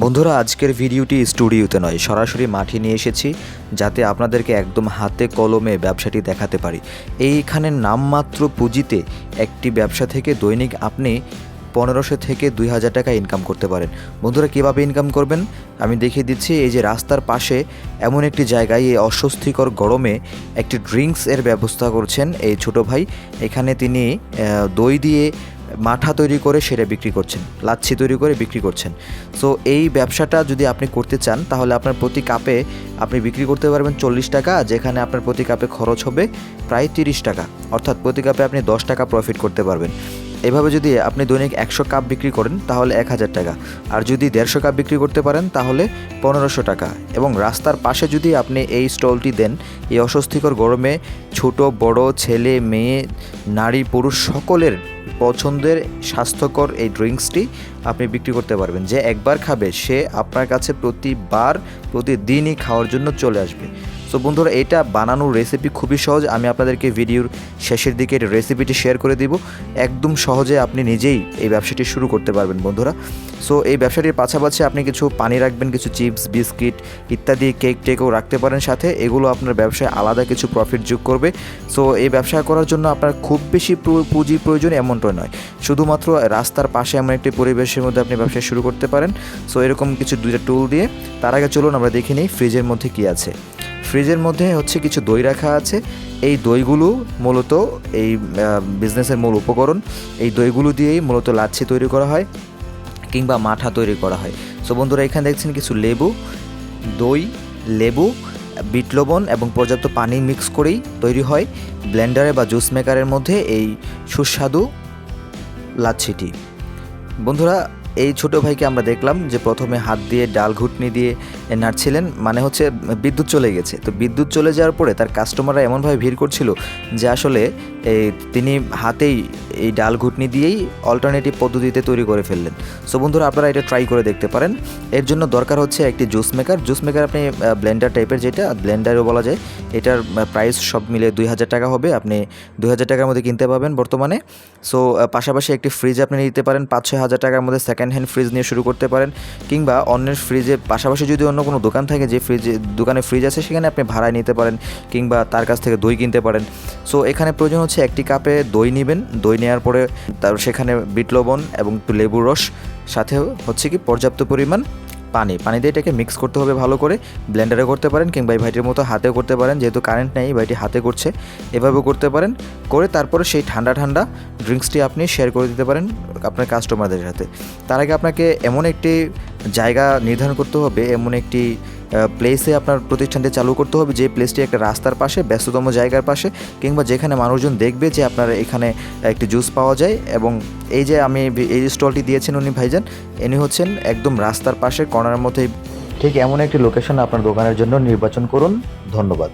বন্ধুরা, আজকের ভিডিওটি স্টুডিওতে নয়, সরাসরি মাঠে নিয়ে এসেছি যাতে আপনাদেরকে একদম হাতে কলমে ব্যবসাটি দেখাতে পারি। এইখানে নামমাত্র পুঁজিতে একটি ব্যবসা থেকে দৈনিক আপনি পনেরোশো থেকে দুই হাজার টাকা ইনকাম করতে পারেন। বন্ধুরা, কীভাবে ইনকাম করবেন? আমি দেখিয়ে দিচ্ছি, এই যে রাস্তার পাশে এমন একটি জায়গায় এই অস্বস্তিকর গরমে একটি ড্রিঙ্কস এর ব্যবস্থা করছেন এই ছোট ভাই। এখানে তিনি দই দিয়ে মাঠা তৈরি করে সেটা বিক্রি করছেন, লাচ্ছি তৈরি করে বিক্রি করছেন। সো এই ব্যবসাটা যদি আপনি করতে চান, তাহলে আপনার প্রতি কাপে আপনি বিক্রি করতে পারবেন চল্লিশ টাকা, যেখানে আপনার প্রতি কাপে খরচ হবে প্রায় তিরিশ টাকা। অর্থাৎ প্রতি কাপে আপনি দশ টাকা প্রফিট করতে পারবেন। এভাবে যদি আপনি দৈনিক একশো কাপ বিক্রি করেন, তাহলে এক হাজার টাকা। আর যদি দেড়শো কাপ বিক্রি করতে পারেন, তাহলে পনেরোশো টাকা। এবং রাস্তার পাশে যদি আপনি এই স্টলটি দেন, এই অস্বস্তিকর গরমে ছোট, বড়, ছেলে, মেয়ে, নারী, পুরুষ সকলের পছন্দের স্বাস্থ্যকর এই ড্রিঙ্কসটি আপনি বিক্রি করতে পারবেন। যে একবার খাবে, সে আপনার কাছে প্রতিবার, প্রতিদিনই খাওয়ার জন্য চলে আসবে। সো বন্ধুরা, এটা বানানোর রেসিপি খুবই সহজ। আমি আপনাদেরকে ভিডিওর শেষের দিকে রেসিপিটি শেয়ার করে দিব। একদম সহজে আপনি নিজেই এই ব্যবসাটি শুরু করতে পারবেন বন্ধুরা। সো এই ব্যবসাটির পাশাপাশি আপনি কিছু পানি রাখবেন, কিছু চিপস, বিস্কিট ইত্যাদি কেক টেকও রাখতে পারেন সাথে। এগুলো আপনার ব্যবসায় আলাদা কিছু প্রফিট যোগ করবে। সো এই ব্যবসা করার জন্য আপনার খুব বেশি পুঁজির প্রয়োজন এমনটা নয়। শুধুমাত্র রাস্তার পাশে এমন একটি পরিবেশের মধ্যে আপনি ব্যবসা শুরু করতে পারেন। সো এরকম কিছু দুইটা টুল দিয়ে। তার আগে চলুন আমরা দেখে নিই ফ্রিজের মধ্যে কী আছে। ফ্রিজের মধ্যে হচ্ছে কিছু দই রাখা আছে। এই দইগুলো মূলত এই বিজনেসের মূল উপকরণ। এই দইগুলো দিয়েই মূলত লাচ্ছি তৈরি করা হয় কিংবা মাঠা তৈরি করা হয়। সো বন্ধুরা, এখানে দেখছেন কিছু লেবু, দই, লেবু, বিট লবণ এবং পর্যাপ্ত পানি মিক্স করেই তৈরি হয়। ব্লেন্ডারে বা জুস মেকারের মধ্যে এই সুস্বাদু লাচ্ছিটি। বন্ধুরা এই ছোট ভাইকে আমরা দেখলাম যে প্রথমে হাত দিয়ে, ডাল ঘুটনি দিয়ে নাড়ছিলেন মানে হচ্ছে বিদ্যুৎ চলে গেছে। তো বিদ্যুৎ চলে যাওয়ার পরে তার কাস্টমাররা এমনভাবে ভিড় করছিল যে আসলে এই তিনি হাতেই এই ডাল ঘুটনি দিয়েই অল্টারনেটিভ পদ্ধতিতে তৈরি করে ফেললেন। সো বন্ধুরা, আপনারা এটা ট্রাই করে দেখতে পারেন। এর জন্য দরকার হচ্ছে একটি জুস মেকার জুস মেকার আপনি ব্লেন্ডার টাইপের যেটা ব্লেন্ডারও বলা যায়, এটার প্রাইস সব মিলে দুই হাজার টাকা হবে। আপনি দুই হাজার টাকার মধ্যে কিনতে পাবেন বর্তমানে। সো পাশাপাশি একটি ফ্রিজ আপনি নিতে পারেন, পাঁচ ছয় হাজার টাকার মধ্যে সেকেন্ড হ্যান্ড ফ্রিজ নিয়ে শুরু করতে পারেন কিংবা অন্যের ফ্রিজে পাশাপাশি যদি অন্য কোনো দোকান থাকে যে ফ্রিজে দোকানে ফ্রিজ আছে, সেখানে আপনি ভাড়ায় নিতে পারেন কিংবা তার কাছ থেকে দই কিনতে পারেন। সো এখানে প্রয়োজন হচ্ছে একটি কাপে দই নেবেন। দই নেওয়ার পরে তার সেখানে বিট লবণ এবং একটু লেবুর রস। সাথে হচ্ছে কি পর্যাপ্ত পরিমাণ পানি পানি দিয়ে এটাকে মিক্স করতে হবে ভালো করে ব্লেন্ডারে করতে পারেন কিংবা এই ভাইটির মতো হাতেও করতে পারেন, যেহেতু কারেন্ট নেই, এই ভাইটি হাতে করছে, এভাবেও করতে পারেন, করে তারপরে সেই ঠান্ডা ঠান্ডা ড্রিঙ্কসটি আপনি শেয়ার করে দিতে পারেন আপনার কাস্টমারদের সাথে তার আগে আপনাকে এমন একটি জায়গা নির্ধারণ করতে হবে, এমন একটি প্লেসে আপনার প্রতিষ্ঠানটি চালু করতে হবে। যে প্লেসটি একটা রাস্তার পাশে, ব্যস্ততম জায়গার পাশে, কিংবা যেখানে মানুষজন দেখবে যে আপনার এখানে একটি জুস পাওয়া যায় এবং এই যে আমি এই স্টলটি দিয়েছেন উনি ভাইজান, ইনি হচ্ছেন একদম রাস্তার পাশে কর্নারের মধ্যে। ঠিক এমন একটি লোকেশন আপনার দোকানের জন্য নির্বাচন করুন। ধন্যবাদ।